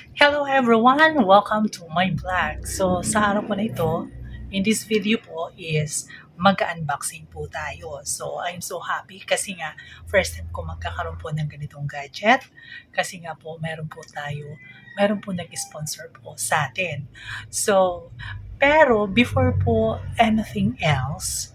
Hello everyone! Welcome to my vlog. So, sa araw po na ito, in this video po is mag-unboxing po tayo. So, I'm so happy kasi nga first time ko magkakaroon po ng ganitong gadget. Kasi nga po, meron po tayo, meron po nag-sponsor po sa atin. So, pero before po anything else,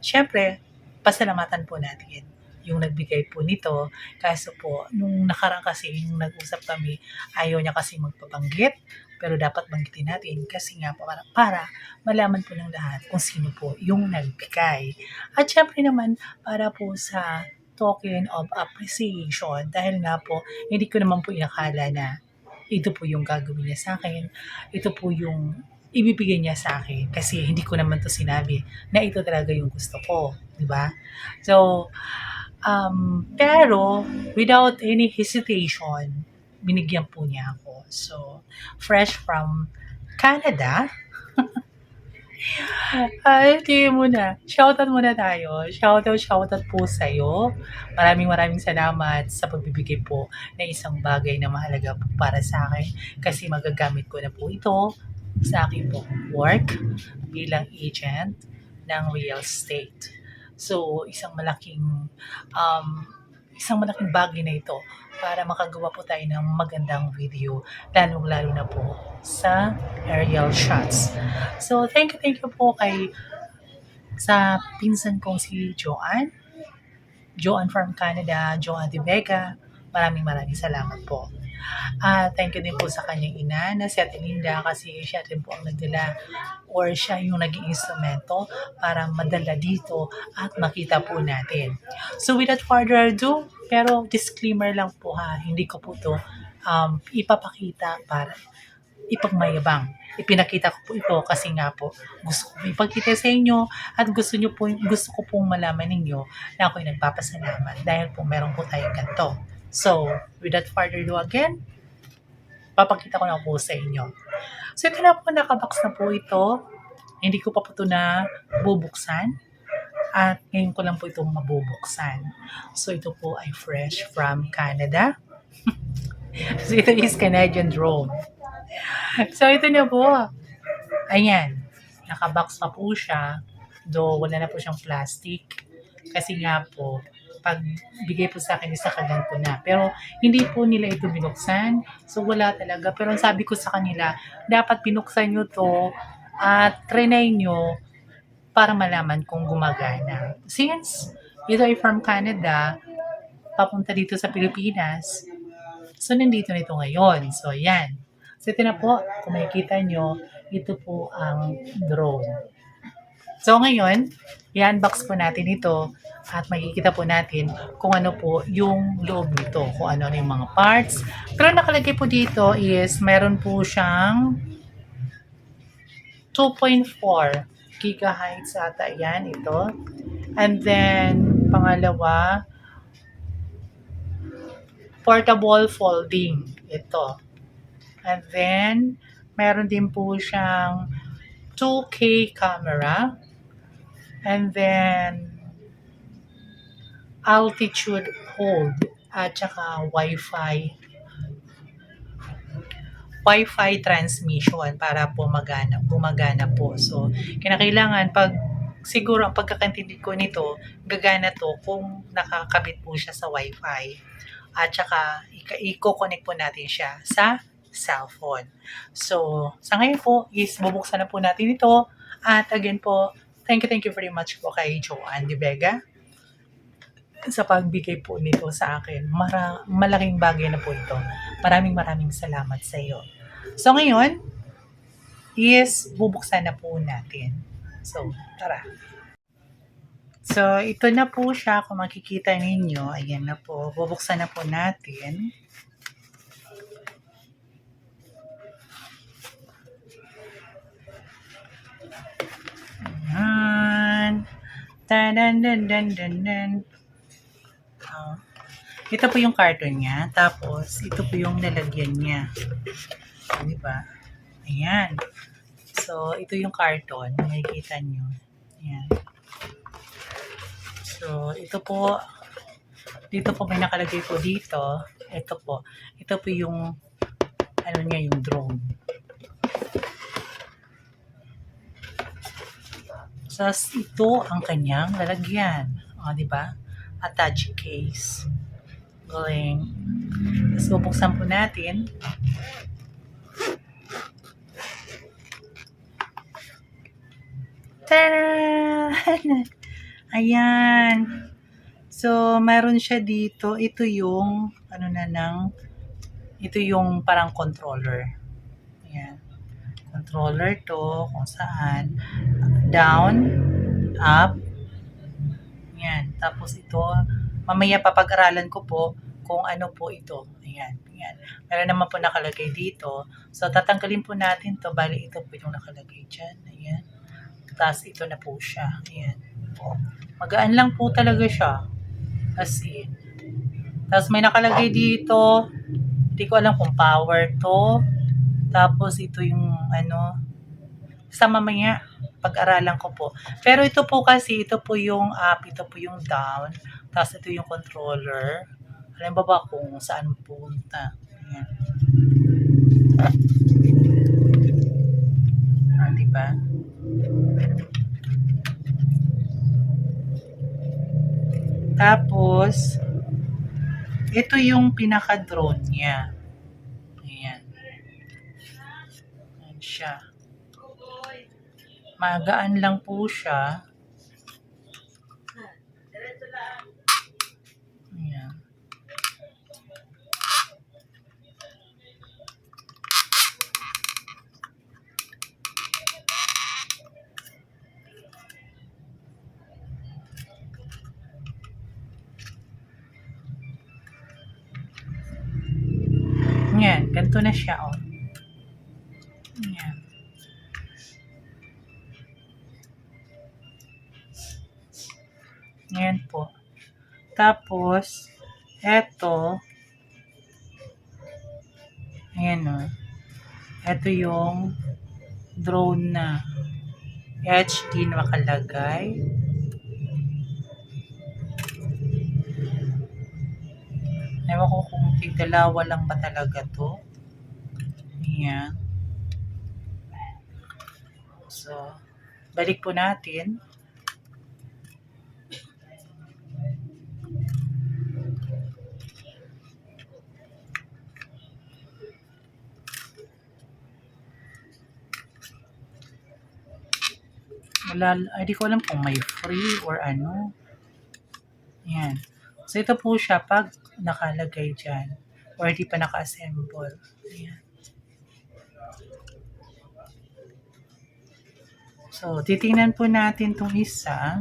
syempre, pasalamatan po natin yung nagbigay po nito. Kaso po, nung nakarang kasi yung nag-usap kami, ayaw niya kasi magpabanggit. Pero dapat banggitin natin kasi nga po para, para malaman po ng lahat kung sino po yung nagbigay. At syempre naman, para po sa token of appreciation, dahil nga po, hindi ko naman po inakala na ito po yung gagawin niya sa akin. Ito po yung ibibigay niya sa akin kasi hindi ko naman to sinabi na ito talaga yung gusto ko, di ba? So, um, pero without any hesitation, binigyan po niya ako. So, fresh from Canada. Ay, tingin mo na. Shoutout muna tayo. Shoutout, shoutout po sa'yo. Maraming maraming salamat sa pagbibigay po ng isang bagay na mahalaga po para sa akin. Kasi magagamit ko na po ito sa aking po work bilang agent ng real estate. So, isang malaking um, isang malaking bagay na ito para makagawa po tayo ng magandang video, lalong-lalo na po sa aerial shots. So, thank you, thank you po kay sa pinsan kong si Joanne. Joanne from Canada, Joanne De Vega. Maraming maraming salamat po. Ah, thank you din po sa kanyang ina na si Ate Linda kasi siya rin po ang nagdala or siya yung naging instrumento para madala dito at makita po natin. So without further ado, pero disclaimer lang po ha, hindi ko po to um, ipapakita para ipagmayabang. Ipinakita ko po ito kasi nga po gusto ko ipagkita sa inyo at gusto nyo po, gusto ko pong malaman ninyo na ako'y nagpapasalamat dahil po meron po tayong ganito. So, without further ado again, papakita ko na po sa inyo. So, ito na po, nakabox na po ito. Hindi ko pa po ito na bubuksan. At ngayon ko lang po itong mabubuksan. So, ito po ay fresh from Canada. so, ito is Canadian drone. So, ito na po. Ayan. Nakabox na po siya. Though, wala na po siyang plastic. Kasi nga po, pag bigay po sa akin, isakagan ko na. Pero hindi po nila ito binuksan. So wala talaga. Pero ang sabi ko sa kanila, dapat binuksan nyo to at trinay nyo para malaman kung gumagana. Since ito ay from Canada, papunta dito sa Pilipinas, so nandito nito ngayon. So yan. So ito na po, kung makikita nyo, ito po ang drone. So ngayon, i-unbox po natin ito at makikita po natin kung ano po yung loob nito, kung ano, yung mga parts. Pero nakalagay po dito is meron po siyang 2.4 gigahertz ata yan ito. And then, pangalawa, portable folding ito. And then, meron din po siyang 2K camera. And then, altitude hold at saka Wi-Fi Wi-Fi transmission para po magana, gumagana po. So, kinakailangan pag siguro ang pagkakantindi ko nito, gagana to kung nakakabit po siya sa Wi-Fi. At saka, i-connect po natin siya sa cellphone. So, sa ngayon po is bubuksan na po natin ito. At again po, thank you, thank you very much po kay Joanne De Vega sa pagbigay po nito sa akin. Mara, malaking bagay na po ito. Maraming maraming salamat sa iyo. So ngayon, is bubuksan na po natin. So, tara. So, ito na po siya. Kung makikita ninyo, ayan na po. Bubuksan na po natin. Tadan, dan, dan, dan, dan. Oh. Ito po yung carton niya. Tapos, ito po yung nalagyan niya. Di ba? Ayan. So, ito yung carton. Makikita nyo. Ayan. So, ito po, dito po may nakalagay po dito. Ito po. Ito po yung ano niya yung drone. So, ito ang kanyang lalagyan. O, di ba? Attach case. Galing. Tapos, bubuksan po natin. Tara! Ayan. So, meron siya dito. Ito yung, ano na nang, ito yung parang controller. Controller to, kung saan. Down, up. Ayan. Tapos ito, mamaya papag-aralan ko po kung ano po ito. Ayan. Ayan. Meron naman po nakalagay dito. So, tatanggalin po natin to. Bali, ito po yung nakalagay dyan. Ayan. Tapos, ito na po siya. Ayan. Po. Magaan lang po talaga siya. As in. Tapos, may nakalagay dito. Hindi ko alam kung power to. Tapos, ito yung ano. Sa mamaya, pag-aralan ko po. Pero ito po kasi, ito po yung up, ito po yung down. Tapos, ito yung controller. Alam ba ba kung saan punta? Ayan. Ah, diba? Tapos, ito yung pinaka-drone niya. Ayan. Ayan siya. Magaan lang po siya. Ayan. Ayan, na siya, oh. Tapos, eto, ayan o. Eto yung drone na HD na makalagay. Ewan ko kung tigdalawa lang ba talaga to. Ayan. So, balik po natin. Wala, ay di ko alam kung may free or ano. Ayan. So, ito po siya pag nakalagay dyan or di pa naka-assemble. Ayan. So, titingnan po natin tong isa.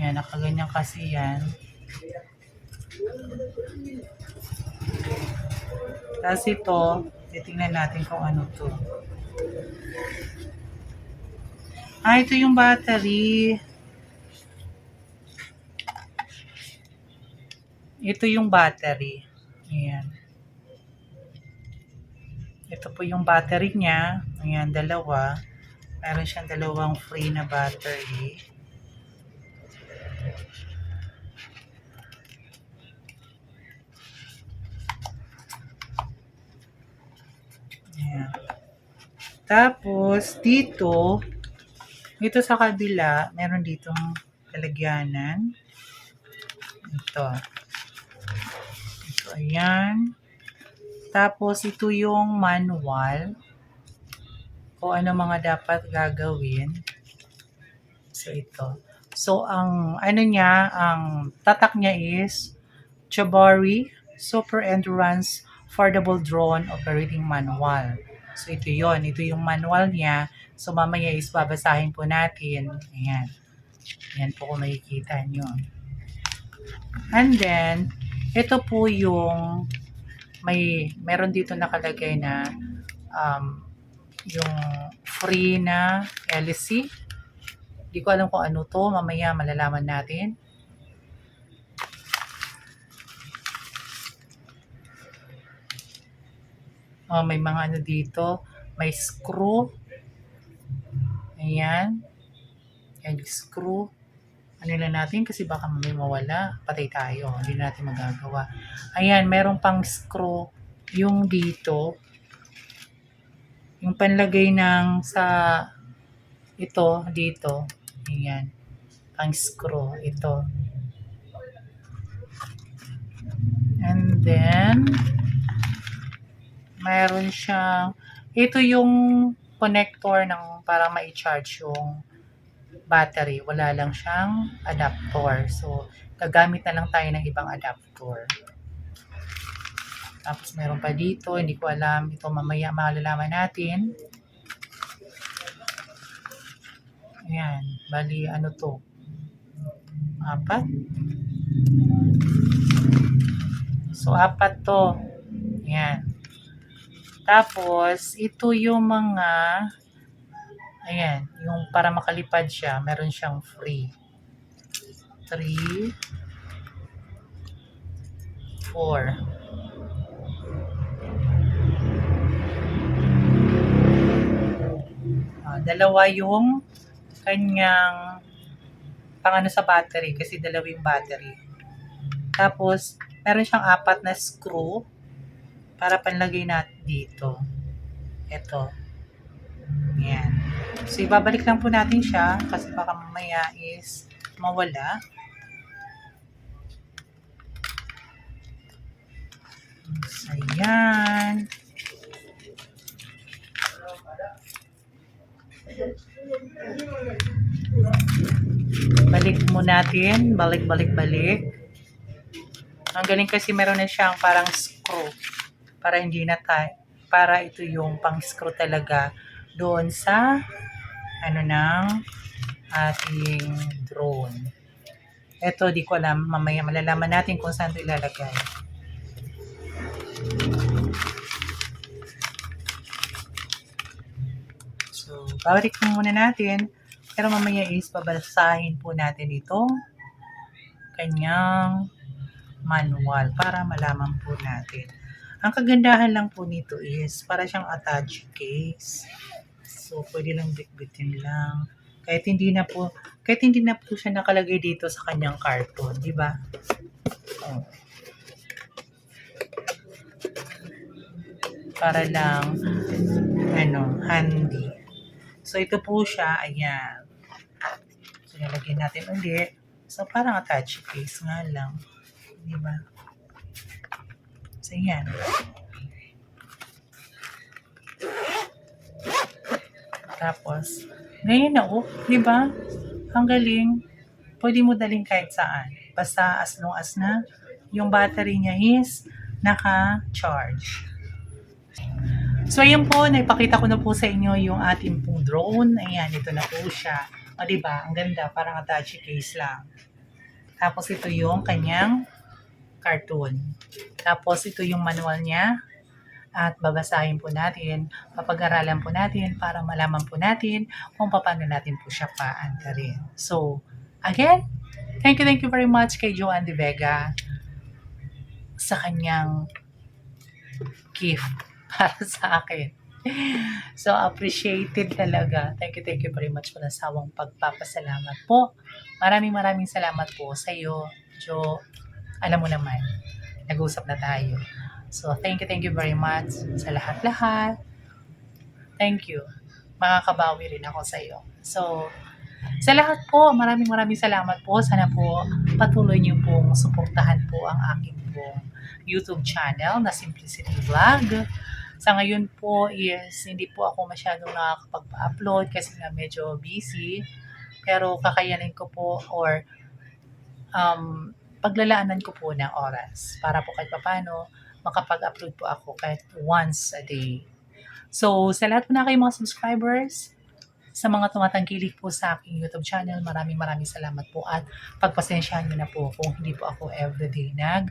Yan, nakaganyan kasi yan. Tapos ito, titingnan natin kung ano to. Ah, ito yung battery. Ito yung battery. Ayan. Ito po yung battery niya. Ayan, dalawa. Meron siyang dalawang free na battery. Ayan. Tapos, dito, dito sa kabila, meron ditong lalagyanan. Ito. Ito, ayan. Tapos, ito yung manual. Kung ano mga dapat gagawin. So, ito. So, ang ano niya, ang tatak niya is Jabari Super Endurance Affordable Drone Operating Manual. So, ito yon Ito yung manual niya. So, mamaya is babasahin po natin. Ayan. Ayan po kung makikita nyo. And then, ito po yung may meron dito nakalagay na um, yung free na LC. Hindi ko alam kung ano to. Mamaya malalaman natin. Oh, may mga ano dito. May screw. Ayan. Ayan screw. Ano lang natin kasi baka may mawala. Patay tayo. Hindi natin magagawa. Ayan, meron pang screw yung dito, yung panlagay ng sa ito, dito, ayan, pang screw, ito. And then, mayroon siyang, ito yung connector ng para ma-charge yung battery. Wala lang siyang adapter. So, gagamit na lang tayo ng ibang adapter. Tapos, meron pa dito. Hindi ko alam. Ito mamaya malalaman natin. Ayan. Bali, ano to? Apat? So, apat to. Ayan. Tapos, ito yung mga, ayan, yung para makalipad siya, meron siyang free. 3, 4. Ah, dalawa yung kanyang pangano sa battery kasi dalawa yung battery. Tapos, meron siyang apat na screw para panlagay natin dito. Ito. Yan. So, ibabalik lang po natin siya kasi baka mamaya is mawala. So, yan. Balik mo natin. Balik, balik, balik. Ang galing kasi meron na siyang parang screw para hindi na tayo, para ito yung pang screw talaga doon sa ano ng ating drone. Ito, di ko alam. Mamaya malalaman natin kung saan ito ilalagay. So, balik mo muna natin. Pero mamaya is babasahin po natin itong kanyang manual para malaman po natin. Ang kagandahan lang po nito is para siyang attach case. So, pwede lang bitbitin lang. Kahit hindi na po, kahit hindi na po siya nakalagay dito sa kanyang carton, di ba? Oh. Para lang, ano, handy. So, ito po siya, ayan. So, nilagyan natin ulit. So, parang attach case nga lang. Di ba? So, yan. Tapos, ngayon na, oh, di ba? Ang galing. Pwede mo daling kahit saan. Basta as long as na yung battery niya is naka-charge. So, ayun po, naipakita ko na po sa inyo yung ating pong drone. Ayan, ito na po siya. O, di ba? Ang ganda, parang attache case lang. Tapos, ito yung kanyang cartoon. Tapos, ito yung manual niya. At babasahin po natin, papag-aralan po natin para malaman po natin kung paano natin po siya paandarin. So, again, thank you, thank you very much kay Joanne De Vega sa kanyang gift para sa akin. So, appreciated talaga. Thank you, thank you very much po na sawang pagpapasalamat po. Maraming maraming salamat po sa iyo, Jo. Alam mo naman, nag-usap na tayo. So, thank you, thank you very much sa lahat-lahat. Thank you. Makakabawi rin ako sa iyo. So, sa lahat po, maraming maraming salamat po. Sana po patuloy niyo pong suportahan po ang aking pong YouTube channel na Simplicity Vlog. Sa ngayon po is hindi po ako masyadong nakakapag-upload kasi nga medyo busy. Pero kakayanin ko po or um, paglalaanan ko po ng oras para po kahit papano makapag-upload po ako kahit once a day. So, sa lahat po na kayo mga subscribers, sa mga tumatangkilik po sa aking YouTube channel, maraming maraming salamat po at pagpasensyahan nyo na po kung hindi po ako everyday nag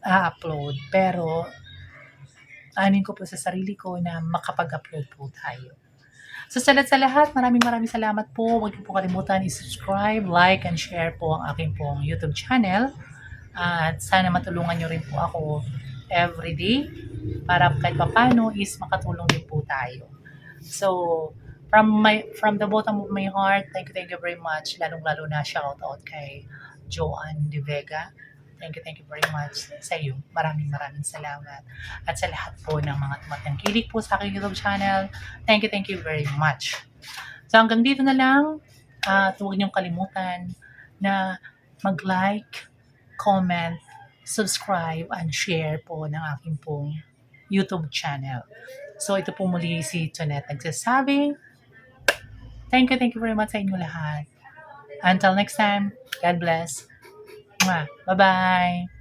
upload Pero, anin ko po sa sarili ko na makapag-upload po tayo. So sa lahat sa lahat, maraming maraming salamat po. Huwag niyo po kalimutan i-subscribe, like, and share po ang aking pong YouTube channel. At sana matulungan niyo rin po ako everyday para kahit papano is makatulong din po tayo. So, from my from the bottom of my heart, thank you, thank you very much. Lalong-lalo na shout out kay Joanne De Vega. Thank you, thank you very much sa iyo. Maraming maraming salamat. At sa lahat po ng mga tumatangkilik po sa aking YouTube channel, thank you, thank you very much. So hanggang dito na lang, at huwag niyong kalimutan na mag-like, comment, subscribe, and share po ng aking pong YouTube channel. So ito po muli si Tonet nagsasabi. Thank you, thank you very much sa inyo lahat. Until next time, God bless. 嗯拜拜。